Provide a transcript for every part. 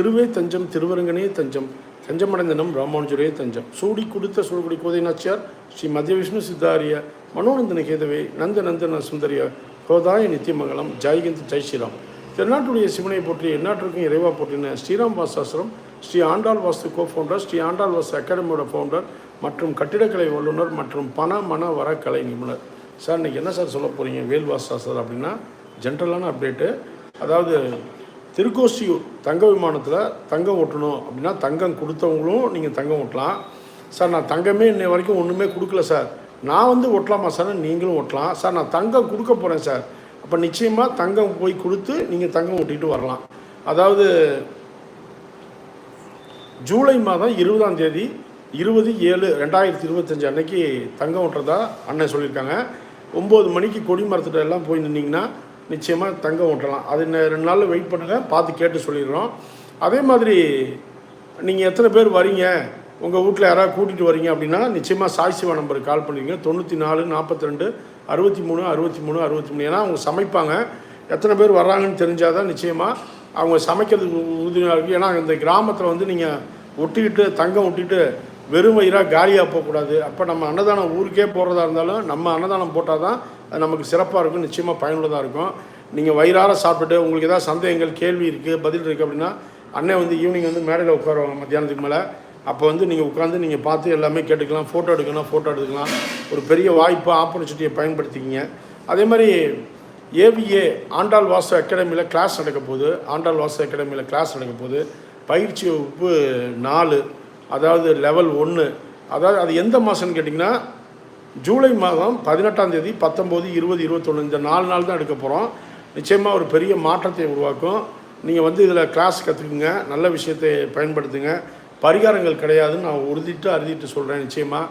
திருவே தஞ்சம் திருவரங்கனே தஞ்சம் தஞ்சமடைந்தனம் ராமானுஜரே தஞ்சம். சூடி கொடுத்த சூழ்குடி கோதை நாச்சியார் ஸ்ரீ மத்திய விஷ்ணு சித்தாரிய மனோநந்தன கேதவே நந்த நந்தன சுந்தரிய கோதாய நித்தியமங்கலம். ஜெய்கந்த் ஜெய் ஸ்ரீராம். தென்னாட்டுடைய சிவனை போற்றி எந்நாட்டிற்கும் இறைவா போற்றின ஸ்ரீராம் வாசாசிரம் ஸ்ரீ ஆண்டாள் வாஸ்து கோ ஃபவுண்டர் ஸ்ரீ ஆண்டாள் வாஸ்து அகாடமியோட ஃபவுண்டர் மற்றும் கட்டிடக்கலை வல்லுநர் மற்றும் பண மன வரக்கலை நிபுணர். சார் இன்னைக்கு என்ன சார் சொல்ல போகிறீங்க வேல் வாசாசர் அப்படின்னா ஜென்ரலான அப்டேட்டு அதாவது திருக்கோசியூர் தங்க விமானத்தில் தங்கம் ஓட்டணும் அப்படின்னா தங்கம் கொடுத்தவங்களும் நீங்கள் தங்கம் ஓட்டலாம். சார் நான் தங்கமே இன்னை வரைக்கும் ஒன்றுமே கொடுக்கல சார். நான் வந்து ஓட்டலாமா சார்? நீங்களும் ஓட்டலாம். சார் நான் தங்கம் கொடுக்க போகிறேன் சார். அப்போ நிச்சயமாக தங்கம் போய் கொடுத்து நீங்கள் தங்கம் ஓட்டிகிட்டு வரலாம். அதாவது ஜூலை மாதம் இருபதாம் தேதி இருபது ஏழு ரெண்டாயிரத்தி இருபத்தஞ்சி அன்னைக்கு தங்கம் ஓட்டுறதா அண்ணன் சொல்லியிருக்காங்க. ஒம்பது மணிக்கு கொடி மரத்துட்ட எல்லாம் போய் நின்னிங்கன்னா நிச்சயமாக தங்கம் ஓட்டலாம். அது ரெண்டு நாளில் வெயிட் பண்ணுங்கள் பார்த்து கேட்டு சொல்லிடுறோம். அதே மாதிரி நீங்கள் எத்தனை பேர் வரீங்க? உங்கள் வீட்டில் யாராவது கூட்டிகிட்டு வரீங்க அப்படின்னா நிச்சயமாக சாய் சிவா நம்பருக்கு கால் பண்ணுவீங்க. தொண்ணூற்றி நாலு நாற்பத்தி ரெண்டு அறுபத்தி மூணு அறுபத்தி மூணு அறுபத்தி மூணு ஏன்னா அவங்க சமைப்பாங்க. எத்தனை பேர் வர்றாங்கன்னு தெரிஞ்சால் தான் நிச்சயமாக அவங்க சமைக்கிறதுக்கு உறுதியாக இருக்குது ஏன்னா இந்த கிராமத்தில் வந்து நீங்கள் ஒட்டிக்கிட்டு தங்கம் ஒட்டிட்டு வெறும் வயிறாக காலியாக போகக்கூடாது. அப்போ நம்ம அன்னதானம் ஊருக்கே போகிறதா இருந்தாலும் நம்ம அன்னதானம் போட்டால் தான் நமக்கு சிறப்பாக இருக்கும் நிச்சயமாக பயனுள்ளதாக இருக்கும். நீங்கள் வயிறார சாப்பிட்டுட்டு உங்களுக்கு ஏதாவது சந்தேகங்கள் கேள்வி இருக்குது பதில் இருக்குது அப்படின்னா அண்ணன் வந்து ஈவினிங் வந்து மேடையில் உட்காருவாங்க மத்தியானத்துக்கு மேலே. அப்போ வந்து நீங்கள் உட்காந்து நீங்கள் பார்த்து எல்லாமே கேட்டுக்கலாம் ஃபோட்டோ எடுக்கணும் ஃபோட்டோ எடுத்துக்கலாம். ஒரு பெரிய வாய்ப்பு ஆப்பர்ச்சுனிட்டியை பயன்படுத்திக்கிங்க. அதே மாதிரி ஏவிஏ ஆண்டாள் வாசு அகாடமியில் கிளாஸ் நடக்க போகுது. ஆண்டாள் வாசு அகாடமியில் கிளாஸ் நடக்க போகுது. பயிற்சி வகுப்பு நாலு அதாவது லெவல் ஒன்று அதாவது அது எந்த மாதம்னு கேட்டிங்கன்னா ஜூலை மாதம் பதினெட்டாம் தேதி பத்தொம்போது இருபது இருபத்தொன்று இந்த நாலு நாள் தான் எடுக்க போகிறோம் நிச்சயமாக ஒரு பெரிய மாற்றத்தை உருவாக்கும். நீங்கள் வந்து இதில் கிளாஸ் கற்றுக்குங்க நல்ல விஷயத்தை பயன்படுத்துங்க. பரிகாரங்கள் கிடையாதுன்னு நான் உறுதிட்டு அறுதிட்டு சொல்கிறேன் நிச்சயமாக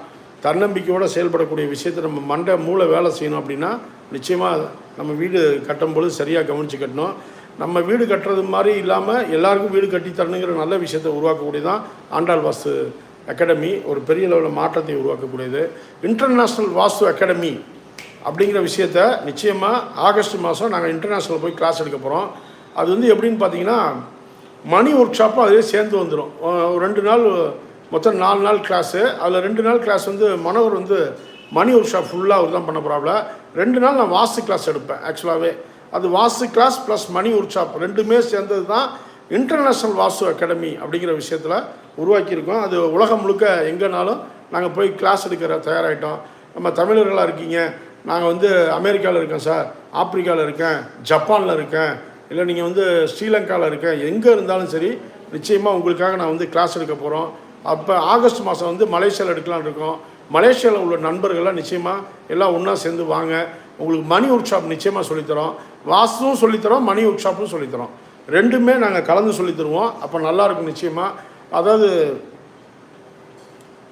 தன்னம்பிக்கையோடு செயல்படக்கூடிய விஷயத்தை நம்ம மண்டை மூளை வேலை செய்யணும் அப்படின்னா நிச்சயமாக நம்ம வீடு கட்டும்பொழுது சரியாக கவனித்து கட்டணும். நம்ம வீடு கட்டுறது மாதிரி இல்லாமல் எல்லாருக்கும் வீடு கட்டி தரணுங்கிற நல்ல விஷயத்தை உருவாக்கக்கூடியதான் ஆண்டாள் வாஸ்து அகாடமி ஒரு பெரிய லெவலில் மாற்றத்தை உருவாக்கக்கூடியது. இன்டர்நேஷ்னல் வாஸ்து அகாடமி அப்படிங்கிற விஷயத்த நிச்சயமாக ஆகஸ்ட் மாதம் நாங்கள் இன்டர்நேஷ்னல் போய் கிளாஸ் எடுக்க போகிறோம் அது வந்து எப்படின்னு பார்த்தீங்கன்னா மணி ஒர்க் ஷாப்பும் அதிலே சேர்ந்து வந்துடும் ஒரு ரெண்டு நாள் மொத்தம் நாலு நாள் கிளாஸு அதில் ரெண்டு நாள் கிளாஸ் வந்து மனோகர் வந்து மணி ஒர்க் ஷாப் ஃபுல்லாக அவர் தான் பண்ண போகிறாப்புல ரெண்டு நாள் நான் வாஸ்து கிளாஸ் எடுப்பேன் ஆக்சுவலாகவே அது vastu class plus money work ரெண்டுமே சேர்ந்தது தான் இன்டர்நேஷ்னல் வாஸ்து அகாடமி அப்படிங்கிற விஷயத்தில் உருவாக்கியிருக்கோம். அது உலகம் முழுக்க எங்கேனாலும் நாங்கள் போய் கிளாஸ் எடுக்கிற தயாராகிட்டோம் நம்ம தமிழர்களாக இருக்கீங்க. நாங்கள் வந்து அமெரிக்காவில் இருக்கேன் சார். ஆப்பிரிக்காவில் இருக்கேன். ஜப்பானில் இருக்கேன். இல்லை நீங்கள் வந்து ஸ்ரீலங்காவில் இருக்கேன். எங்கே இருந்தாலும் சரி நிச்சயமாக உங்களுக்காக நான் வந்து கிளாஸ் எடுக்க போகிறோம் அப்போ ஆகஸ்ட் மாதம் வந்து மலேசியாவில் எடுக்கலாம்னு இருக்கோம். மலேசியாவில் உள்ள நண்பர்கள்லாம் நிச்சயமாக எல்லாம் ஒன்றா சேர்ந்து வாங்க. உங்களுக்கு மணி ஒர்க் ஷாப் நிச்சயமாக சொல்லித்தரோம். வாஸ்துவும் சொல்லித்தரோம் மணி ஒர்க் ஷாப்பும் சொல்லித்தரோம். ரெண்டுமே நாங்கள் கலந்து சொல்லித் தருவோம். அப்போ நல்லாயிருக்கும் நிச்சயமாக அதாவது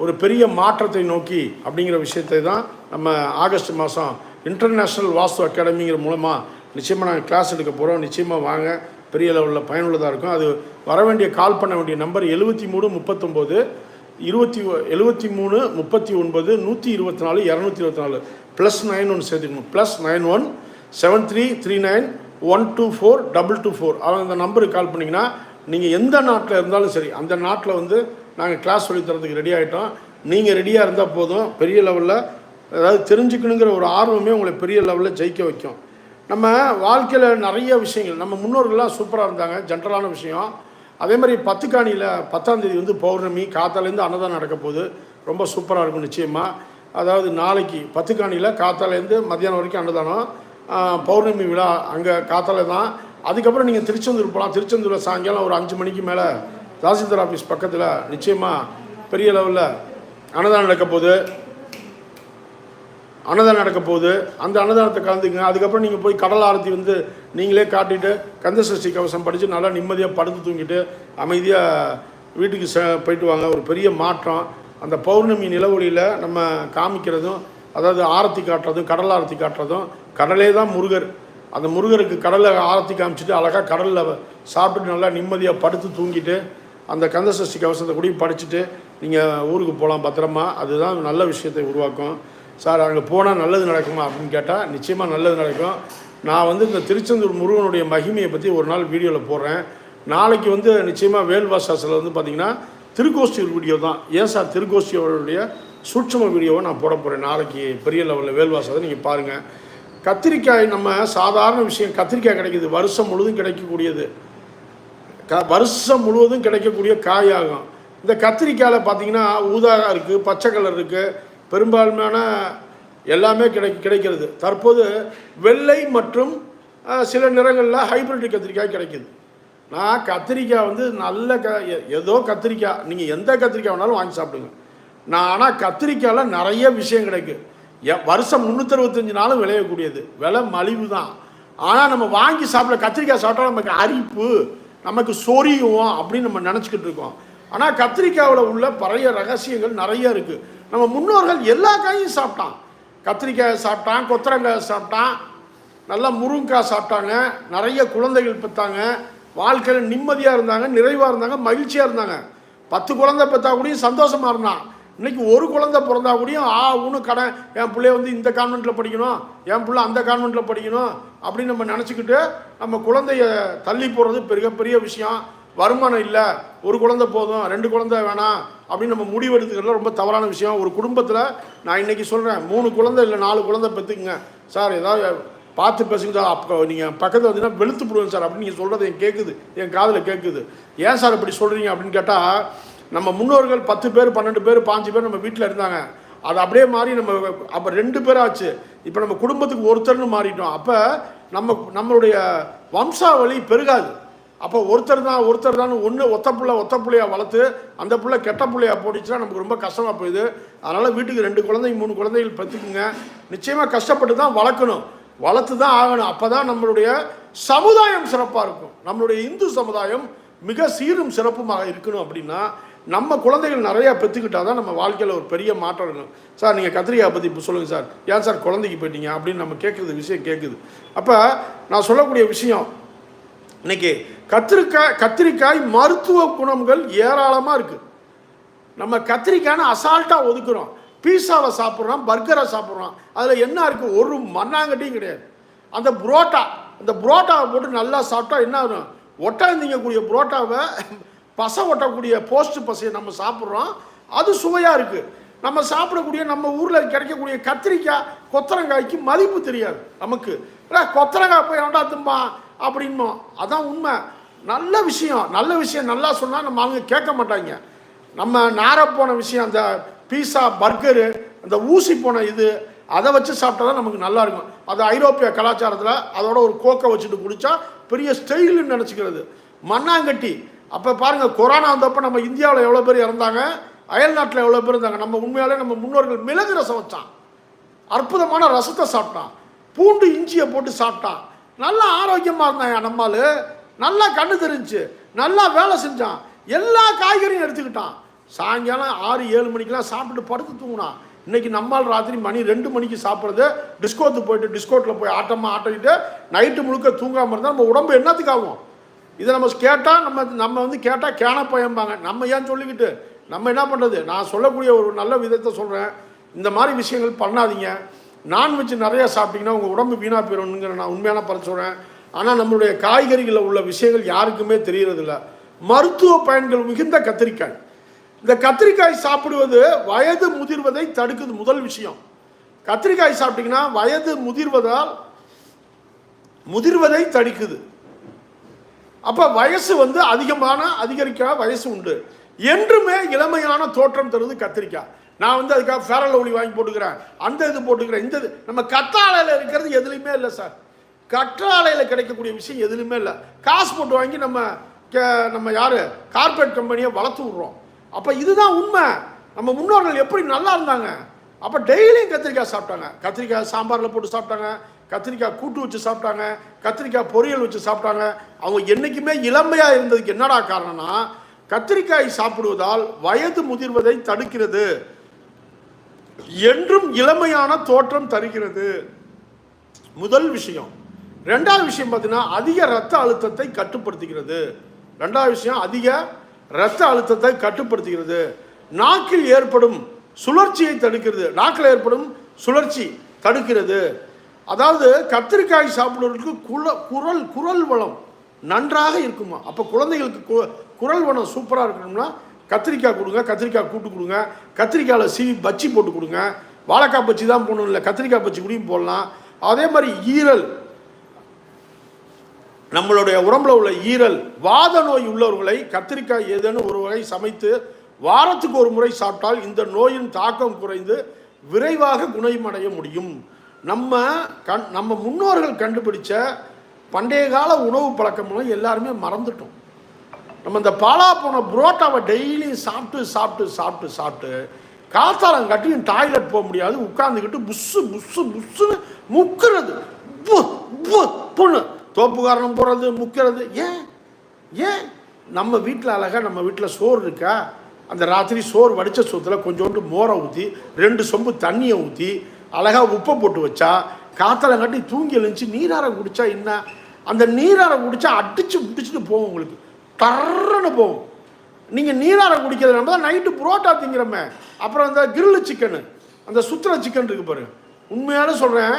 ஒரு பெரிய மாற்றத்தை நோக்கி அப்படிங்கிற விஷயத்தை தான் நம்ம ஆகஸ்ட் மாதம் இன்டர்நேஷ்னல் வாஸ்து அகாடமிங்கிற மூலமாக நிச்சயமாக நாங்கள் கிளாஸ் எடுக்க போகிறோம் நிச்சயமாக வாங்க. பெரிய லெவலில் பயனுள்ளதாக இருக்கும். அது வர வேண்டிய கால் பண்ண வேண்டிய நம்பர் எழுபத்தி மூணு முப்பத்தொம்போது இருபத்தி எழுபத்தி மூணு முப்பத்தி ஒன்பது நூற்றி இருபத்தி நாலு இரநூத்தி இருபத்தி நாலு. ப்ளஸ் நைன் ஒன் சேர்த்துக்கணும். Plus nine one seven three three nine one two four double two four அந்த நம்பருக்கு கால் பண்ணிங்கன்னா நீங்கள் எந்த நாட்டில் இருந்தாலும் சரி அந்த நாட்டில் வந்து நாங்கள் கிளாஸ் சொல்லி தரதுக்கு ரெடி ஆகிட்டோம் நீங்கள் ரெடியாக இருந்தால் போதும். பெரிய லெவலில் அதாவது தெரிஞ்சுக்கணுங்கிற ஒரு ஆர்வமே உங்களை பெரிய லெவலில் ஜெயிக்க வைக்கும். நம்ம வாழ்க்கையில் நிறைய விஷயங்கள் நம்ம முன்னோர்கள்லாம் சூப்பராக இருந்தாங்க ஜென்ரலான விஷயம். அதே மாதிரி பத்துக்காணியில் பத்தாம் தேதி வந்து பௌர்ணமி காத்தாலேருந்து அன்னதானம் நடக்க போகுது. ரொம்ப சூப்பராக இருக்கும் நிச்சயமாக அதாவது நாளைக்கு பத்துக்காணியில் காத்தாலேருந்து மத்தியானம் வரைக்கும் அன்னதானம். பௌர்ணமி விழா அங்கே காத்தால தான் அதுக்கப்புறம் நீங்கள் திருச்செந்தூர் போகலாம் திருச்செந்தூரில் சாயங்காலம் ஒரு அஞ்சு மணிக்கு மேலே தாசில்தார் ஆஃபீஸ் பக்கத்தில் நிச்சயமாக பெரிய லெவலில் அன்னதானம் நடக்க போகுது. அன்னதானம் நடக்க போகுது. அந்த அன்னதானத்தை கலந்துக்குங்க. அதுக்கப்புறம் நீங்கள் போய் கடல் ஆரத்தி வந்து நீங்களே காட்டிட்டு கந்த சஷ்டி கவசம் படித்து நல்லா நிம்மதியாக படுத்து தூங்கிட்டு அமைதியாக வீட்டுக்கு ச போயிட்டு வாங்க. ஒரு பெரிய மாற்றம். அந்த பௌர்ணமி நிலவொளியில் நம்ம காமிக்கிறதும் அதாவது ஆரத்தி காட்டுறதும் கடல் ஆரத்தி காட்டுறதும் கடலே தான் முருகர். அந்த முருகருக்கு கடலை ஆரத்தி காமிச்சிட்டு அழகாக கடலில் சாப்பிட்டு நல்லா நிம்மதியாக படுத்து தூங்கிட்டு அந்த கந்தசஷ்டி கவசத்தை கூட படிச்சுட்டு நீங்கள் ஊருக்கு போகலாம் பத்திரமா அதுதான் நல்ல விஷயத்தை உருவாக்கும். சார் அங்கே போனால் நல்லது நடக்குமா அப்படின்னு கேட்டால் நிச்சயமாக நல்லது நடக்கும். நான் வந்து இந்த திருச்செந்தூர் முருகனுடைய மகிமையை பற்றி ஒரு நாள் வீடியோவில் போடுறேன். நாளைக்கு வந்து நிச்சயமாக வேல்வாசாசில் வந்து பார்த்தீங்கன்னா திருக்கோஷ்டி வீடியோ தான் ஏன் சார் திருக்கோஷ்டியோடைய சூட்சம வீடியோவை நான் போட போகிறேன் நாளைக்கு பெரிய லெவலில் வேல்வாசத்தை நீங்கள் பாருங்கள் கத்திரிக்காய் நம்ம சாதாரண விஷயம் கத்திரிக்காய் கிடைக்குது. வருஷம் முழுதும் கிடைக்கக்கூடியது. க வருஷம் முழுவதும் கிடைக்கக்கூடிய காயாகும். இந்த கத்திரிக்காயில் பார்த்தீங்கன்னா ஊதா இருக்குது பச்சை கலர் இருக்குது பெரும்பான்மையான எல்லாமே கிடை கிடைக்கிறது. தற்போது வெள்ளை மற்றும் சில நிறங்களில் ஹைபிரிட் கத்திரிக்காய் கிடைக்குது. நான் கத்திரிக்காய் வந்து நல்ல க எ- ஏதோ கத்திரிக்காய். நீங்கள் எந்த கத்திரிக்காய் வேணாலும் வாங்கி சாப்பிடுங்க. நான் ஆனால் கத்திரிக்காயில் நிறைய விஷயம் கிடைக்கு. எ- வருஷம் முந்நூற்றறுபத்தஞ்சு நாளும் விளையக்கூடியது. விலை மலிவு தான் ஆனால் நம்ம வாங்கி சாப்பிட கத்திரிக்காய் சாப்பிட்டா நமக்கு அரிப்பு நமக்கு சொரியும் அப்படின்னு நம்ம நினச்சிக்கிட்டு இருக்கோம். ஆனால் கத்திரிக்காயில் உள்ள பழைய ரகசியங்கள் நிறைய இருக்குது நம்ம முன்னோர்கள் எல்லா காயும் சாப்பிட்டான். கத்திரிக்காய் சாப்பிட்டான் கொத்தரங்காய் சாப்பிட்டான் நல்லா முருங்கைக்காய் சாப்பிட்டாங்க நிறைய குழந்தைகள் பெற்றாங்க வாழ்க்கையில் நிம்மதியாக இருந்தாங்க நிறைவாக இருந்தாங்க மகிழ்ச்சியாக இருந்தாங்க. பத்து குழந்தை பெற்றா கூடயும் சந்தோஷமாக இருந்தான். இன்றைக்கி ஒரு குழந்தை பிறந்தா கூடயும் ஆ ஊனு கடன் என் பிள்ளைய வந்து இந்த கான்வெண்ட்டில் படிக்கணும் என் பிள்ளை அந்த கான்வெண்ட்டில் படிக்கணும் அப்படின்னு நம்ம நினச்சிக்கிட்டு நம்ம குழந்தைய தள்ளி போடுறது மிகப்பெரிய பெரிய விஷயம். வருமானம் இல்லை ஒரு குழந்தை போதும் ரெண்டு குழந்தை வேணாம் அப்படின்னு நம்ம முடிவெடுத்துக்கிறதுல ரொம்ப தவறான விஷயம். ஒரு குடும்பத்தில் நான் இன்றைக்கி சொல்கிறேன் மூணு குழந்தை இல்லை நாலு குழந்தை பெற்றுக்குங்க சார் ஏதாவது பார்த்து பேசுங்க சார் அப்போ நீங்கள் பக்கத்தில் வந்தீங்கன்னா வெளுத்து போடுவேன் சார் அப்படின்னு நீங்கள் சொல்கிறது என் கேட்குது என் காதில் கேட்குது ஏன் சார் இப்படி சொல்கிறீங்க அப்படின்னு கேட்டால் நம்ம முன்னோர்கள் பத்து பேர் பன்னெண்டு பேர் பாஞ்சு பேர் நம்ம வீட்டில் இருந்தாங்க. அது அப்படியே மாறி நம்ம அப்போ ரெண்டு பேர் ஆச்சு இப்போ நம்ம குடும்பத்துக்கு ஒருத்தர்னு மாறிட்டோம். அப்போ நம்ம நம்மளுடைய வம்சாவளி பெருகாது. அப்போ ஒருத்தர் தான் ஒருத்தர் தான் ஒன்று ஒத்த புள்ள ஒத்த புள்ளையா வளர்த்து அந்த புள்ள கெட்ட புள்ளையா போட்டுச்சுன்னா நமக்கு ரொம்ப கஷ்டமாக போயிடுது. அதனால் வீட்டுக்கு ரெண்டு குழந்தைங்க மூணு குழந்தைகள் பெற்றுக்குங்க நிச்சயமாக கஷ்டப்பட்டு தான் வளர்க்கணும். வளர்த்து தான் ஆகணும். அப்போ தான் நம்மளுடைய சமுதாயம் சிறப்பாக இருக்கும். நம்மளுடைய இந்து சமுதாயம் மிக சீரும் சிறப்புமாக இருக்கணும் அப்படின்னா நம்ம குழந்தைகள் நிறையா பெற்றுக்கிட்டா தான் நம்ம வாழ்க்கையில் ஒரு பெரிய மாற்றம் இருக்கும் சார் நீங்கள் கத்திரிக்காய் பற்றி இப்போ சொல்லுங்கள் சார். ஏன் சார் குழந்தைக்கு போயிட்டீங்க அப்படின்னு நம்ம கேட்குறது விஷயம் கேட்குது. அப்போ நான் சொல்லக்கூடிய விஷயம் இன்னைக்கு கத்திரிக்காய் கத்திரிக்காய் மருத்துவ குணங்கள் ஏராளமாக இருக்குது நம்ம கத்திரிக்காய்னு அசால்ட்டாக ஒதுக்குறோம். பீஸாவை சாப்பிட்றோம் பர்கரை சாப்பிட்றோம். அதில் என்ன இருக்குது ஒரு மண்ணாங்கட்டியும் கிடையாது. அந்த புரோட்டா அந்த புரோட்டாவை போட்டு நல்லா சாப்பிட்டா என்ன ஆகும்? ஒட்டாந்திங்கக்கூடிய புரோட்டாவை பசை ஒட்டக்கூடிய போஸ்ட் பசையை நம்ம சாப்பிட்றோம். அது சுவையாக இருக்குது நம்ம சாப்பிடக்கூடிய நம்ம ஊரில் கிடைக்கக்கூடிய கத்திரிக்காய் கொத்தரங்காய்க்கு மதிப்பு தெரியாது நமக்கு. இல்லை கொத்தரங்காய் போய் வேண்டா தும்பா அப்படின்போம் அதான் உண்மை. நல்ல விஷயம். நல்ல விஷயம் நல்லா சொன்னால் நம்ம அவங்க கேட்க மாட்டாங்க. நம்ம நார போன விஷயம் அந்த பீஸா பர்கரு அந்த ஊசி போன இது அதை வச்சு சாப்பிட்டா தான் நமக்கு நல்லா இருக்கும். அது ஐரோப்பிய கலாச்சாரத்தில் அதோட ஒரு கோக்கை வச்சுட்டு குடித்தா பெரிய ஸ்டைலுன்னு நினச்சிக்கிறது. மண்ணாங்கட்டி அப்போ பாருங்கள் கொரோனா வந்தப்போ நம்ம இந்தியாவில் எவ்வளோ பேர் இறந்தாங்க அயல் நாட்டில் எவ்வளோ பேர் இருந்தாங்க நம்ம உண்மையாலே நம்ம முன்னோர்கள் மிளகு ரசம் வச்சான் அற்புதமான ரசத்தை சாப்பிட்டான். பூண்டு இஞ்சியை போட்டு சாப்பிட்டான். நல்லா ஆரோக்கியமாக இருந்தான் நம்மால் நல்லா கண்ணு தெரிஞ்சுச்சு நல்லா வேலை செஞ்சான். எல்லா காய்கறியும் எடுத்துக்கிட்டான். சாயங்காலம் ஆறு ஏழு மணிக்கெலாம் சாப்பிட்டு படுத்து தூங்கினான். இன்றைக்கி நம்மால் ராத்திரி மணி ரெண்டு மணிக்கு சாப்பிட்றது. டிஸ்கோத்துக்கு போயிட்டு டிஸ்கோட்டில் போய் ஆட்டமாக ஆட்டிக்கிட்டு நைட்டு முழுக்க தூங்காமல் இருந்தால் நம்ம உடம்பு என்னத்துக்கு ஆகும்? இதை நம்ம கேட்டால் நம்ம நம்ம வந்து கேட்டால் கேன பயம்பாங்க. நம்ம ஏன் சொல்லிக்கிட்டு? நம்ம என்ன பண்ணுறது நான் சொல்லக்கூடிய ஒரு நல்ல விதத்தை சொல்கிறேன் இந்த மாதிரி விஷயங்கள் பண்ணாதீங்க. நான்வெஜ் நிறையா சாப்பிட்டீங்கன்னா உங்கள் உடம்பு வீணாக போயிடணுங்கிற நான் உண்மையான பரிசு சொல்கிறேன் ஆனால் நம்மளுடைய காய்கறிகளில் உள்ள விஷயங்கள் யாருக்குமே தெரியறதில்ல. மருத்துவ பயன்கள் மிகுந்த கத்திரிக்காய். இந்த கத்திரிக்காய் சாப்பிடுவது வயது முதிர்வதை தடுக்குது முதல் விஷயம். கத்திரிக்காய் சாப்பிட்டீங்கன்னா வயது முதிர்வதால் முதிர்வதை தடுக்குது. அப்போ வயசு வந்து அதிகமான அதிகரிக்க வயசு உண்டு. என்றுமே இளமையான தோற்றம் தருது கத்திரிக்காய் நான் வந்து அதுக்காக ஃபேரல் ஒளி வாங்கி போட்டுக்கிறேன். அந்த இது போட்டுக்கிறேன். இந்த இது நம்ம கற்றாழையில் இருக்கிறது எதுலையுமே இல்லை சார். கற்றாழையில் கிடைக்கக்கூடிய விஷயம் எதுலையுமே இல்லை. காசு போட்டு வாங்கி நம்ம கே- நம்ம யார்? கார்பரேட் கம்பெனியை வளர்த்து விட்றோம். அப்போ இதுதான் உண்மை. நம்ம முன்னோர்கள் எப்படி நல்லா இருந்தாங்க? அப்போ டெய்லியும் கத்திரிக்காய் சாப்பிட்டாங்க. கத்திரிக்காய் சாம்பாரில் போட்டு சாப்பிட்டாங்க. கத்திரிக்காய் கூட்டு வச்சு சாப்பிட்டாங்க கத்திரிக்காய் பொரியல் வச்சு சாப்பிட்டாங்க. அவங்க என்றைக்குமே இளமையாக இருந்ததுக்கு என்னடா காரணம்னா கத்திரிக்காய் சாப்பிடுவதால் வயது முதிர்வதை தடுக்கிறது. என்றும் இளமையான தோற்றம் தருகிறது. முதல் விஷயம். ரெண்டாவது விஷயம் பார்த்தீங்கன்னா அதிக ரத்த அழுத்தத்தை கட்டுப்படுத்துகிறது. ரெண்டாவது விஷயம் அதிக ரத்த அழுத்தத்தை கட்டுப்படுத்துகிறது. நாக்கில் ஏற்படும் சுழற்சியை தடுக்கிறது. நாக்கில் ஏற்படும் சுழற்சி தடுக்கிறது. அதாவது கத்திரிக்காய் சாப்பிடுவதற்கு குல குரல் குரல் வளம் நன்றாக இருக்குமா? அப்போ குழந்தைகளுக்கு கு- குரல் வளம் சூப்பராக இருக்கணும்னா கத்திரிக்காய் கொடுங்க கத்திரிக்காய் கூட்டு கொடுங்க கத்திரிக்காயில் சீவி பச்சி போட்டு கொடுங்க. வாழைக்காய் பச்சி தான் போடணும் இல்லை கத்திரிக்காய் பச்சி கூடயும் போடலாம். அதே மாதிரி ஈரல். நம்மளுடைய உடம்புல உள்ள ஈரல் வாத நோய் உள்ளவர்களை கத்திரிக்காய் ஏதேனும் ஒரு வகை சமைத்து வாரத்துக்கு ஒரு முறை சாப்பிட்டால் இந்த நோயின் தாக்கம் குறைந்து விரைவாக குணமடைய முடியும். நம்ம கண் நம்ம முன்னோர்கள் கண்டுபிடிச்ச பண்டைய கால உணவு பழக்கம்லாம் எல்லாருமே மறந்துட்டோம். நம்ம இந்த பாலா போன புரோட்டாவை டெய்லியும் சாப்பிட்டு சாப்பிட்டு சாப்பிட்டு சாப்பிட்டு காத்தாலங்காட்டியும் டாய்லெட் போக முடியாது. உட்காந்துக்கிட்டு புஸ்ஸு புஸ்ஸு புஸ்ஸுன்னு முக்கிறது. பு தோப்பு காரணம் போடுறது போகிறது முக்கிறது. ஏன்? ஏன்? நம்ம வீட்டில் அழகாக நம்ம வீட்டில் சோறு இருக்கா? அந்த ராத்திரி சோறு வடித்த சோத்தில் கொஞ்சோண்டு மோரை ஊற்றி ரெண்டு சொம்பு தண்ணியை ஊற்றி அழகாக உப்பை போட்டு வச்சா காத்தாலங்காட்டி தூங்கி எழுந்துச்சு நீராரம் குடித்தா என்ன? அந்த நீராரம் குடித்தா அடித்து பிடிச்சிட்டு போகும் உங்களுக்கு. தர்றன்னு போகும். நீங்கள் நீராரம் குடிக்கிறது நம்ம தான் நைட்டு புரோட்டா திங்கிறோமே. அப்புறம் அந்த கிரில்லு சிக்கனு அந்த சுத்துற சிக்கன் இருக்கு பாரு. உண்மையான சொல்கிறேன்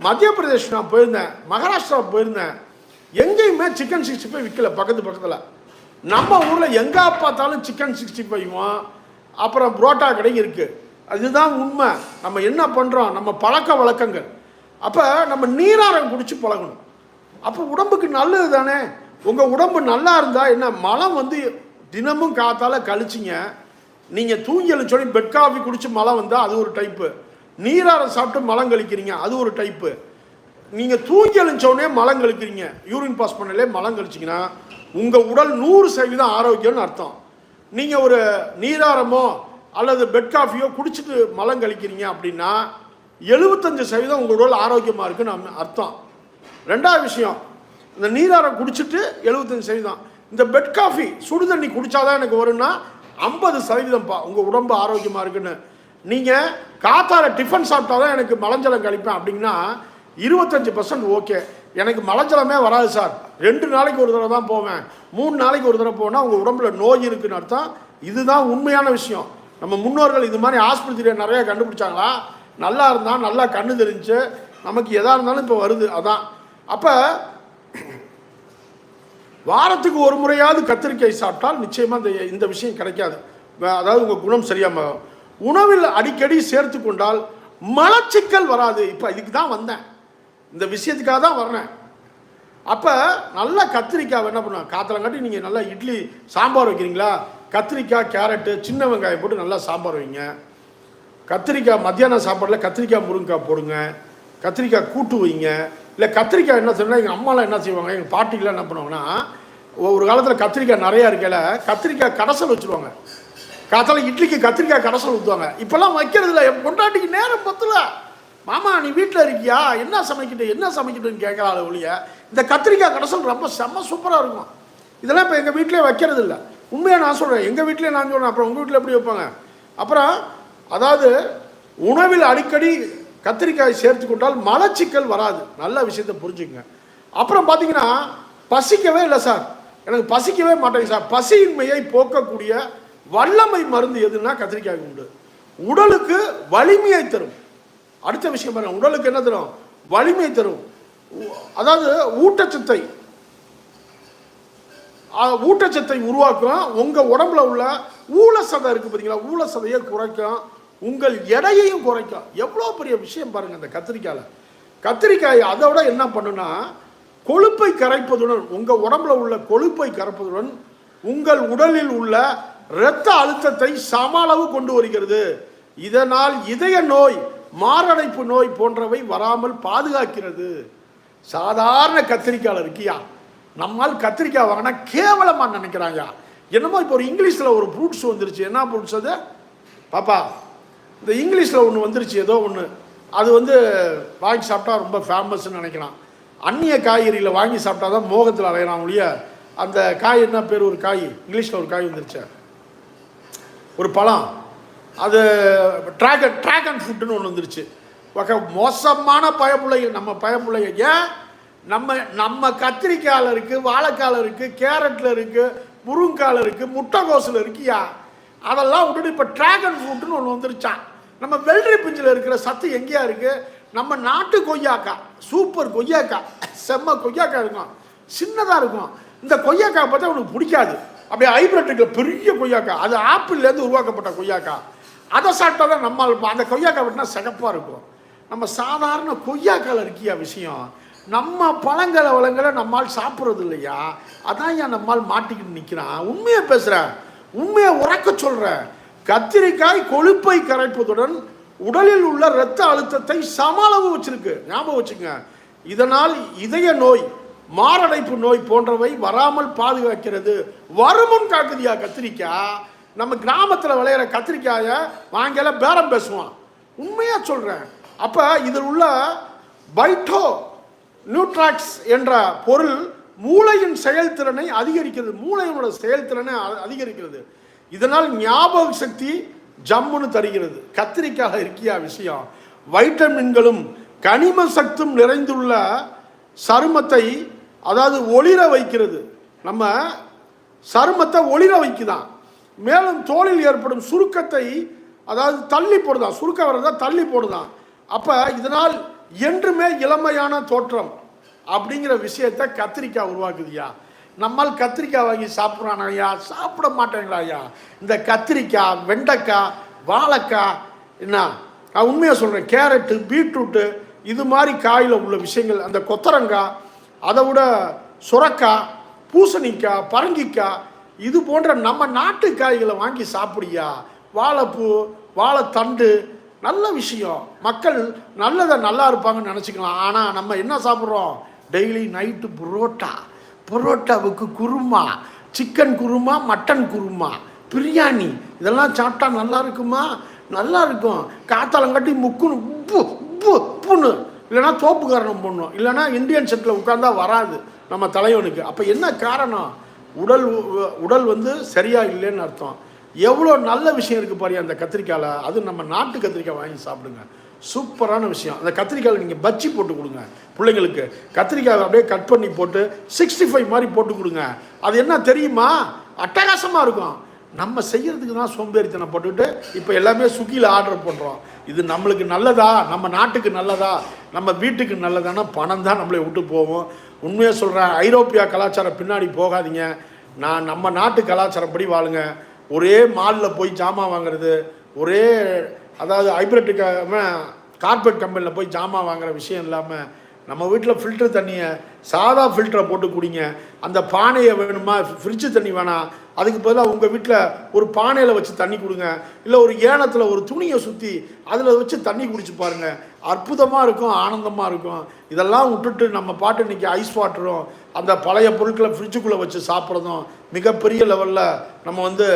மத்திய பிரதேஷ் நான் போயிருந்தேன் மகாராஷ்டிரா போயிருந்தேன். எங்கேயுமே சிக்கன் சிக்ஸ்டி ஃபைவ் விற்கல பக்கத்து பக்கத்தில். நம்ம ஊரில் எங்கே பார்த்தாலும் சிக்கன் சிக்ஸ்டி ஃபைவும் அப்புறம் புரோட்டா கடையும் இருக்குது அதுதான் உண்மை. நம்ம என்ன பண்ணுறோம் நம்ம பழக்க வழக்கங்கள். அப்போ நம்ம நீராரம் குடித்து பழகணும். அப்போ உடம்புக்கு நல்லது தானே? உங்கள் உடம்பு நல்லா இருந்தால் என்ன? மலம் வந்து தினமும் காத்தால் கழிச்சிங்க. நீங்கள் தூங்கி எழுச்சோடனே பெட் காஃபி குடித்து மலம் வந்தால் அது ஒரு டைப்பு நீராரம் சாப்பிட்டு மலம் கழிக்கிறீங்க அது ஒரு டைப்பு நீங்கள் தூங்கி எழுந்தோடனே மலம் கழிக்கிறீங்க. யூரின் பாஸ் பண்ணலே மலம் கழிச்சிங்கன்னா உங்கள் உடல் நூறு சதவீதம் ஆரோக்கியம்னு அர்த்தம். நீங்கள் ஒரு நீராரமோ அல்லது பெட் காஃபியோ குடிச்சிட்டு மலம் கழிக்கிறீங்க அப்படின்னா எழுபத்தஞ்சு சதவீதம் உங்கள் உடல் ஆரோக்கியமாக இருக்குன்னு நம்ம அர்த்தம். ரெண்டாவது விஷயம் இந்த நீராரம் குடிச்சிட்டு எழுபத்தஞ்சு சதவீதம். இந்த பெட் காஃபி சுடு தண்ணி குடித்தாதான் எனக்கு வரும்னா ஐம்பது சதவீதம்ப்பா உங்கள் உடம்பு ஆரோக்கியமாக இருக்குன்னு. நீங்கள் காத்தால டிஃபன் சாப்பிட்டா தான் எனக்கு மலஞ்சலம் கழிப்பேன் அப்படின்னா இருபத்தஞ்சு பர்சன்ட் ஓகே எனக்கு மலஞ்சலமே வராது சார். ரெண்டு நாளைக்கு ஒரு தடவை தான் போவேன். மூணு நாளைக்கு ஒரு தடவை போனால் உங்கள் உடம்புல நோய் இருக்குன்னு அர்த்தம். இதுதான் உண்மையான விஷயம். நம்ம முன்னோர்கள் இது மாதிரி ஆஸ்பத்திரியை நிறைய கண்டுபிடிச்சாங்களா? நல்லா இருந்தால் நல்லா கண்ணு தெரிஞ்சு நமக்கு எதாக இருந்தாலும் இப்போ வருது அதான். அப்போ வாரத்துக்கு ஒரு முறையாவது கத்திரிக்காய் சாப்பிட்டால் நிச்சயமாக இந்த இந்த விஷயம் கிடைக்காது. அதாவது உங்கள் குணம் சரியாக உணவில் அடிக்கடி சேர்த்து கொண்டால் மலச்சிக்கல் வராது. இப்போ இதுக்கு தான் வந்தேன். இந்த விஷயத்துக்காக தான் வர்றேன். அப்போ நல்லா கத்திரிக்காய் என்ன பண்ணுவேன்? காத்தலங்காட்டி நீங்கள் நல்லா இட்லி சாம்பார் வைக்கிறீங்களா? கத்திரிக்காய் கேரட்டு சின்ன வெங்காயம் போட்டு நல்லா சாம்பார் வைங்க. கத்திரிக்காய் மத்தியானம் சாப்பாடில் கத்திரிக்காய் முருங்கைக்காய் போடுங்க. கத்திரிக்காய் கூட்டு வைங்க. இல்லை கத்திரிக்காய் என்ன செய்யணும்னா எங்கள் அம்மாலாம் என்ன செய்வாங்க எங்கள் பாட்டிக்கெலாம் என்ன பண்ணுவாங்கன்னா ஒரு காலத்தில் கத்திரிக்காய் நிறையா இருக்கல கத்திரிக்காய் கடைசல் வச்சுருவாங்க. காத்தால இட்லிக்கு கத்திரிக்காய் கடைசல் ஊற்றுவாங்க இப்போல்லாம் வைக்கிறதில்ல என் பொண்டாட்டிக்கு நேரம் பத்தல. மாமா நீ வீட்டில் இருக்கியா? என்ன சமைக்கிட்டு என்ன சமைக்கிட்டுன்னு கேட்குறாள் ஒழிய இந்த கத்திரிக்காய் கடைசல் ரொம்ப செம்ம சூப்பராக இருக்கும். இதெல்லாம் இப்போ எங்கள் வீட்டிலே வைக்கிறது இல்லை உண்மையாக நான் சொல்கிறேன் எங்கள் வீட்டிலே நான் சொல்கிறேன் அப்புறம் உங்கள் வீட்டில் எப்படி வைப்பாங்க? அப்புறம் அதாவது உணவில் அடிக்கடி கத்திரிக்காய் சேர்த்து கொண்டால் மலச்சிக்கல் வராது. நல்ல விஷயத்தை புரிஞ்சுக்கங்க. அப்புறம் பார்த்தீங்கன்னா பசிக்கவே இல்லை சார். எனக்கு பசிக்கவே மாட்டேங்க சார். பசியின்மையை போக்கக்கூடிய வல்லமை மருந்து எதுன்னா கத்திரிக்காய் உண்டு. உடலுக்கு வலிமையை தரும். அடுத்த விஷயம் பாருங்க. உடலுக்கு என்ன தரும்? வலிமை தரும். அதாவது ஊட்டச்சத்தை. ஊட்டச்சத்தை உருவாக்கும் உங்கள் உடம்புல உள்ள ஊழசதை இருக்குது பார்த்தீங்களா ஊழசதையை குறைக்கும் உங்கள் எடையையும் குறைக்கும் எவ்வளோ பெரிய விஷயம் பாருங்கள் இந்த கத்திரிக்காயில். கத்திரிக்காய் அதை விட என்ன பண்ணுனா கொழுப்பை கரைப்பதுடன் உங்கள் உடம்புல உள்ள கொழுப்பை கரைப்பதுடன் உங்கள் உடலில் உள்ள இரத்த அழுத்தத்தை சம அளவு கொண்டு வருகிறது. இதனால் இதய நோய் மாரடைப்பு நோய் போன்றவை வராமல் பாதுகாக்கிறது. சாதாரண கத்திரிக்காயில் இருக்கியா? நம்மால் கத்திரிக்காய் வாங்கினா கேவலமாக நினைக்கிறாங்க என்னமோ இப்போ ஒரு இங்கிலீஷில் ஒரு ஃப்ரூட்ஸ் வந்துருச்சு. என்ன ஃப்ரூட்ஸ் அது? பாப்பா இந்த இங்கிலீஷில் ஒன்று வந்துருச்சு ஏதோ ஒன்று அது வந்து வாங்கி சாப்பிட்டா ரொம்ப ஃபேமஸ்ன்னு நினைக்கிறான். அந்நிய காய்கறியில் வாங்கி சாப்பிட்டா தான் மோகத்தில் அலையலாம் ஒழிய அந்த காய் என்ன பேர்? ஒரு காய். இங்கிலீஷில் ஒரு காய் வந்துருச்சு. ஒரு பழம். அது ட்ராகன் ட்ராகன் ஃப்ரூட்டுன்னு ஒன்று வந்துருச்சு. மோசமான பயப்பிள்ளைகள் நம்ம பயப்பிள்ளைகள் ஏன்? நம்ம நம்ம கத்திரிக்காயில் இருக்குது வாழைக்காயில் இருக்குது கேரட்டில் இருக்குது முருங்காயில் இருக்குது முட்டைகோஸில் இருக்கியா அதெல்லாம் விட்டுட்டு இப்போ ட்ராகன் ஃப்ரூட்டுன்னு ஒன்று வந்துருச்சான் நம்ம வெள்ளரி பிஞ்சில் இருக்கிற சத்து எங்கேயா இருக்குது நம்ம நாட்டு கொய்யாக்காய் சூப்பர் கொய்யாக்காய் செம்ம கொய்யாக்காய் இருக்கும். சின்னதாக இருக்கும். இந்த கொய்யாக்காய் பார்த்தா உனக்கு பிடிக்காது. அப்படியே ஹைப்ரிட்டுக்கு பெரிய கொய்யாக்காய் அது ஆப்பிள்லேருந்து உருவாக்கப்பட்ட கொய்யாக்காய் அதை சாப்பிட்டா தான் நம்ம அந்த கொய்யாக்காய் வெட்டினா சிகப்பாக இருக்கும். நம்ம சாதாரண கொய்யாக்காயில் இருக்கியா விஷயம்? நம்ம பழங்களை வளங்களை நம்மால் சாப்பிட்றது இல்லையா அதான் ஏன் நம்மால் மாட்டிக்கிட்டு நிற்கிறான் உண்மையை பேசுகிறேன் உண்மையை உறக்க சொல்கிறேன் கத்திரிக்காய் கொழுப்பை கரைப்பதுடன் உடலில் உள்ள இரத்த அழுத்தத்தை சமளவு வச்சிருக்கு. ஞாபகம் வச்சுங்க. இதனால் இதய நோய் மாரடைப்பு நோய் போன்றவை வராமல் பாதுகாக்கிறது. வருமுன் காக்குதியா கத்திரிக்காய் நம்ம கிராமத்தில் விளையிற கத்திரிக்காயை வாங்கல பேரம் பேசுவான். உண்மையாக சொல்கிறேன் அப்போ இதில் உள்ள பைட்டோ நியூட்ராக்ஸ் என்ற பொருள் மூளையின் செயல்திறனை அதிகரிக்கிறது. மூளையினோட செயல்திறனை அ- அதிகரிக்கிறது. இதனால் ஞாபக சக்தி ஜம்முன்னு தருகிறது. கத்திரிக்காய் இருக்கியா விஷயம். வைட்டமின்களும் கனிம சத்தும் நிறைந்துள்ள சருமத்தை அதாவது ஒளிர வைக்கிறது. நம்ம சருமத்தை ஒளிர வைக்குதான். மேலும் தோலில் ஏற்படும் சுருக்கத்தை அதாவது தள்ளி போடுதான். சுருக்கம் வரதா தள்ளி போடுதான். அப்போ இதனால் என்றுமே இளமையான தோற்றம் அப்படிங்கிற விஷயத்தை கத்திரிக்காய் உருவாக்குதுயா நம்மால் கத்திரிக்காய் வாங்கி சாப்பிட்றான் ஐயா? சாப்பிட மாட்டேங்களா ஐயா. இந்த கத்திரிக்காய் வெண்டைக்காய் வாழைக்காய் என்ன? நான் உண்மையாக சொல்கிறேன் கேரட்டு பீட்ரூட்டு இது மாதிரி காயில் உள்ள விஷயங்கள் அந்த கொத்தரங்காய் அதை விட சுரக்காய் பூசணிக்காய் பரங்கிக்காய் இது போன்ற நம்ம நாட்டு காய்களை வாங்கி சாப்பிடியா வாழைப்பூ வாழைத்தண்டு நல்ல விஷயம். மக்கள் நல்லதை நல்லா இருப்பாங்கன்னு நினச்சிக்கலாம். ஆனால் நம்ம என்ன சாப்பிட்றோம்? Daily night parotta. புரோட்டாவுக்கு kurma. Chicken kurma mutton kurma. Biryani. இதெல்லாம் சாப்பிட்டா நல்லா இருக்குமா? நல்லா இருக்கும். காத்தாலங்காட்டி முக்குன்னு உப்பு உப்பு உப்புன்னு. இல்லைன்னா தோப்புக்காரணம் பண்ணும் இல்லைன்னா இந்தியன் செட்டில் உட்காந்தா வராது நம்ம தலைவனுக்கு. அப்போ என்ன காரணம்? உடல் உடல் வந்து சரியாக இல்லைன்னு அர்த்தம். எவ்வளோ நல்ல விஷயம் இருக்குது பாரு அந்த கத்திரிக்காயில். அது நம்ம நாட்டு கத்திரிக்காய் வாங்கி சாப்பிடுங்க. சூப்பரான விஷயம். அந்த கத்திரிக்காயில் நீங்கள் பஜ்ஜி போட்டு கொடுங்க. பிள்ளைங்களுக்கு கத்திரிக்காய் அப்படியே கட் பண்ணி போட்டு சிக்ஸ்டி ஃபைவ் மாதிரி போட்டு கொடுங்க. அது என்ன தெரியுமா? அட்டகாசமாக இருக்கும். நம்ம செய்கிறதுக்கு தான் சோம்பேறித்தனம் போட்டுக்கிட்டு இப்போ எல்லாமே சுக்கியில் ஆர்டர் பண்ணுறோம் இது நம்மளுக்கு நல்லதா? நம்ம நாட்டுக்கு நல்லதா? நம்ம வீட்டுக்கு நல்லதானா? பணம் தான் நம்மளை விட்டு போவோம் உண்மையாக சொல்கிறேன் ஐரோப்பியா கலாச்சாரம் பின்னாடி போகாதீங்க. நான் நம்ம நாட்டு கலாச்சாரப்படி வாழுங்க. ஒரே மாலில் போய் ஜாமான் வாங்குறது ஒரே அதாவது ஹைப்ரிட் கார்பரேட் கம்பெனியில் போய் ஜாமான் வாங்குற விஷயம் இல்லாமல் நம்ம வீட்டில் ஃபில்டர் தண்ணியை சாதா ஃபில்டரை போட்டு குடிங்க. அந்த பானையை வேணுமா? ஃப்ரிட்ஜு தண்ணி வேணாம். அதுக்கு பதிலாக உங்கள் வீட்டில் ஒரு பானையில் வச்சு தண்ணி கொடுங்க. இல்லை ஒரு ஏனத்தில் ஒரு துணியை சுற்றி அதில் வச்சு தண்ணி குடிச்சு பாருங்கள் அற்புதமாக இருக்கும் ஆனந்தமாக இருக்கும். இதெல்லாம் விட்டுட்டு நம்ம பாட்டு இன்றைக்கி ஐஸ் வாட்டரும் அந்த பழைய பொருட்களை ஃப்ரிட்ஜுக்குள்ளே வச்சு சாப்பிட்றதும் மிகப்பெரிய லெவலில் நம்ம வந்து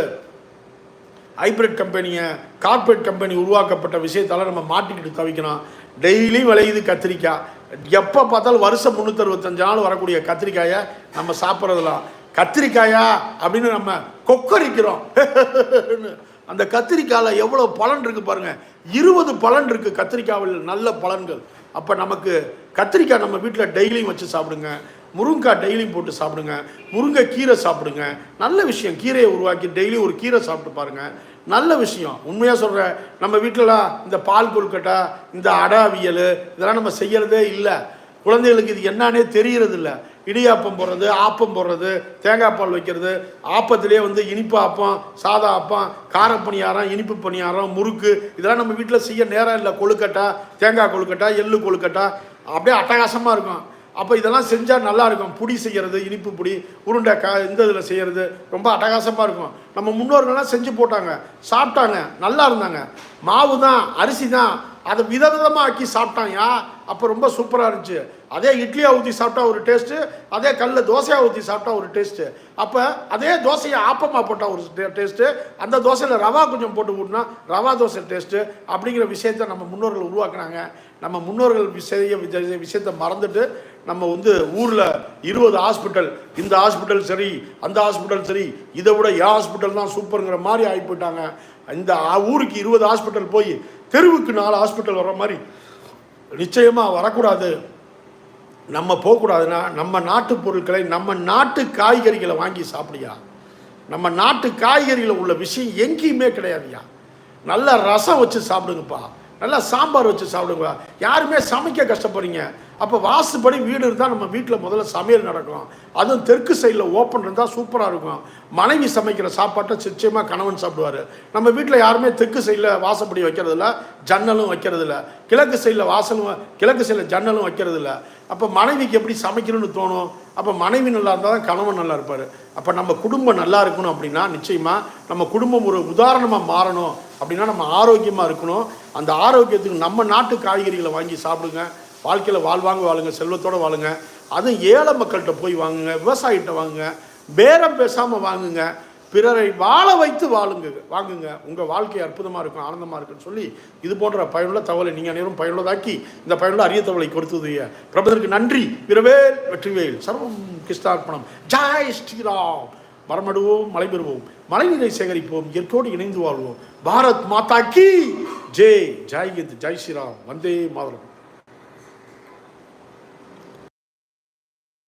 ஹைப்ரிட் கம்பெனியை கார்ப்பரேட் கம்பெனி உருவாக்கப்பட்ட விஷயத்தால் நம்ம மாட்டிக்கிட்டு தவிக்கணும். டெய்லி விளையுது கத்திரிக்காய். எப்போ பார்த்தாலும் வருஷம் முந்நூற்றறுபத்தஞ்சு நாள் வரக்கூடிய கத்திரிக்காயை நம்ம சாப்பிட்றதுலாம் கத்திரிக்காயா? அப்படின்னு நம்ம கொக்கரிக்கிறோம். அந்த கத்திரிக்காயில் எவ்வளோ பலன் இருக்குது பாருங்க. இருபது பலன் இருக்குது கத்திரிக்காவில் நல்ல பலன்கள். அப்போ நமக்கு கத்திரிக்காய் நம்ம வீட்டில் டெய்லியும் வச்சு சாப்பிடுங்க. முருங்கைக்காய் டெய்லியும் போட்டு சாப்பிடுங்க. முருங்கை கீரை சாப்பிடுங்க. நல்ல விஷயம். கீரையை உருவாக்கி டெய்லியும் ஒரு கீரை சாப்பிட்டு பாருங்கள் நல்ல விஷயம். உண்மையாக சொல்கிறேன் நம்ம வீட்டிலலாம் இந்த பால் கொழுக்கட்டை இந்த அடை அவியல் இதெல்லாம் நம்ம செய்கிறதே இல்லை. குழந்தைகளுக்கு இது என்னன்னே தெரிகிறது இல்லை இடியாப்பம் போடுறது ஆப்பம் போடுறது தேங்காய் பால் வைக்கிறது ஆப்பத்திலே வந்து இனிப்பு ஆப்பம் சாதா ஆப்பம் கார பணியாரம் இனிப்பு பணியாரம் முறுக்கு இதெல்லாம் நம்ம வீட்டில் செய்ய நேரம் இல்லை. கொழுக்கட்டை தேங்காய் கொழுக்கட்டை எள்ளு கொழுக்கட்டை அப்படியே அட்டகாசமாக இருக்கும். அப்போ இதெல்லாம் செஞ்சால் நல்லா இருக்கும். புடி செய்கிறது இனிப்பு புடி உருண்டை க இந்த இதில் செய்கிறது ரொம்ப அட்டகாசமாக இருக்கும். நம்ம முன்னோர்கள்லாம் செஞ்சு போட்டாங்க. சாப்பிட்டாங்க. நல்லா இருந்தாங்க. மாவு தான் அரிசி தான் அதை விதவிதமாக ஆக்கி சாப்பிட்டாங்க அப்போ ரொம்ப சூப்பராக இருந்துச்சு. அதே இட்லியாக ஊற்றி சாப்பிட்டா ஒரு டேஸ்ட்டு அதே கல்லில் தோசையாக ஊற்றி சாப்பிட்டா ஒரு டேஸ்ட்டு அப்போ அதே தோசையை ஆப்பமாக போட்டால் ஒரு டேஸ்ட்டு அந்த தோசையில் ரவா கொஞ்சம் போட்டு ஊட்டினா ரவா தோசை டேஸ்ட்டு அப்படிங்கிற விஷயத்த நம்ம முன்னோர்கள் உருவாக்குனாங்க. நம்ம முன்னோர்கள் விஷய விஷயத்தை மறந்துட்டு நம்ம வந்து ஊரில் இருபது ஹாஸ்பிட்டல் இந்த ஹாஸ்பிட்டல் சரி அந்த ஹாஸ்பிட்டல் சரி இதை விட என் ஹாஸ்பிட்டல் தான் சூப்பருங்கிற மாதிரி ஆகி போயிட்டாங்க. இந்த ஊருக்கு இருபது ஹாஸ்பிட்டல் போய் தெருவுக்கு நாலு ஹாஸ்பிட்டல் வர மாதிரி நிச்சயமாக வரக்கூடாது. நம்ம போகக்கூடாதுன்னா நம்ம நாட்டு பொருட்களை நம்ம நாட்டு காய்கறிகளை வாங்கி சாப்பிடியா? நம்ம நாட்டு காய்கறியில் உள்ள விஷயம் எங்கேயுமே கிடையாதுயா? நல்ல ரசம் வச்சு சாப்பிடுங்கப்பா. நல்லா சாம்பார் வச்சு சாப்பிடுங்க யாருமே சமைக்க கஷ்டப்படுறீங்க. அப்போ வாசுபடி வீடு இருந்தால் நம்ம வீட்டில் முதல்ல சமையல் நடக்கும். அதுவும் தெற்கு சைடில் ஓப்பன் இருந்தால் சூப்பராக இருக்கும். மனைவி சமைக்கிற சாப்பாட்டை நிச்சயமாக கணவன் சாப்பிடுவார். நம்ம வீட்டில் யாருமே தெற்கு சைடில் வாசப்படி வைக்கிறதில்ல ஜன்னலும் வைக்கிறதில்ல. கிழக்கு சைடில் வாசலும் கிழக்கு சைடில் ஜன்னலும் வைக்கிறதில்ல. அப்போ மனைவிக்கு எப்படி சமைக்கணும்னு தோணும்? அப்போ மனைவி நல்லா இருந்தால் தான் கணவன் நல்லா இருப்பார். அப்போ நம்ம குடும்பம் நல்லா இருக்கணும் அப்படின்னா நிச்சயமாக நம்ம குடும்பம் ஒரு உதாரணமாக மாறணும். அப்படின்னா நம்ம ஆரோக்கியமாக இருக்கணும். அந்த ஆரோக்கியத்துக்கு நம்ம நாட்டு காய்கறிகளை வாங்கி சாப்பிடுங்க. வாழ்க்கையில் வாழ்வாங்க வாழுங்க செல்வத்தோடு வாழுங்க. அதுவும் ஏழை மக்கள்கிட்ட போய் வாங்குங்க விவசாயிகிட்ட வாங்குங்க பேரம் பேசாமல் வாங்குங்க பிறரை வாழ வைத்து வாழுங்க வாங்குங்க. உங்கள் வாழ்க்கை அற்புதமாக இருக்கும் ஆனந்தமாக இருக்குன்னு சொல்லி இது போன்ற பயனுள்ள தகவலை நீங்கள் அனைவரும் பயனுள்ளதாக்கி இந்த பயனுள்ள அரிய தகவலை கொடுத்தது பிரபதற்கு நன்றி. விரவேல் வெற்றிவேல். சர்வம் கிருஷ்ணார்ப்பணம். ஜாய் ஸ்ரீராம். மரமடுவோம் மலை பெறுவோம் மழைநீரை சேகரிப்போம் இயற்கையோடு இணைந்து வாழ்வோம். பாரத் மாதா கி ஜெய் ஜெய் ஹிந்த் ஜெய் ஸ்ரீராம். வந்தே மாதரம்.